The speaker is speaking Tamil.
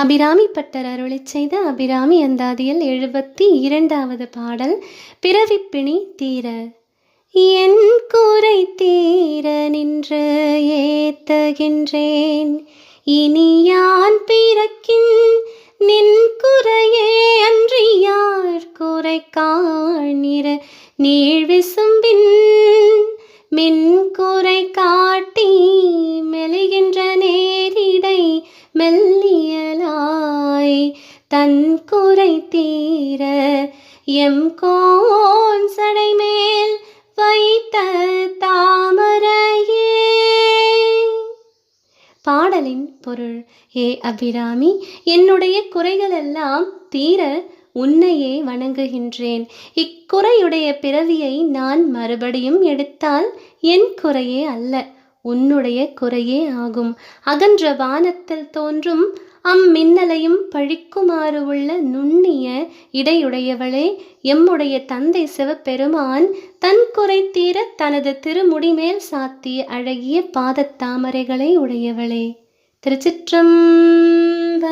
அபிராமி பட்டர் அருளை செய்த அபிராமி அந்தாதியில் எழுபத்தி இரண்டாவது பாடல் பிறவிப்பிணி தீர. என் கூரை தீர நின்று ஏத்தகின்றேன். இனி யான் பிறக்கின் நின் குறையே அன்றி யார் குறை காணிற நீழ்விசும்பின் மின் குறை காட்டி மெலிகின்ற நேரிடை மெல்லி தன் குறை தீர எம் கோன் சடைமேல் வைத்த தாமரையே. பாடலின் பொருள் ஏ அபிராமி என்னுடைய குறைகளெல்லாம் தீர உன்னையே வணங்குகின்றேன். இக்குறையுடைய பிறவியை நான் மறுபடியும் எடுத்தால் என் குறையே அல்ல உன்னுடைய குறையே ஆகும். அகன்ற வானத்தில் தோன்றும் அம்மின்னலையும் பழிக்குமாறு உள்ள நுண்ணிய இடையுடையவளே எம்முடைய தந்தை சிவபெருமான் தன் குறை தீர தனது திருமுடிமேல் சாத்திய அழகிய பாதத்தாமரைகளை உடையவளே. திருச்சிற்றம்பலம்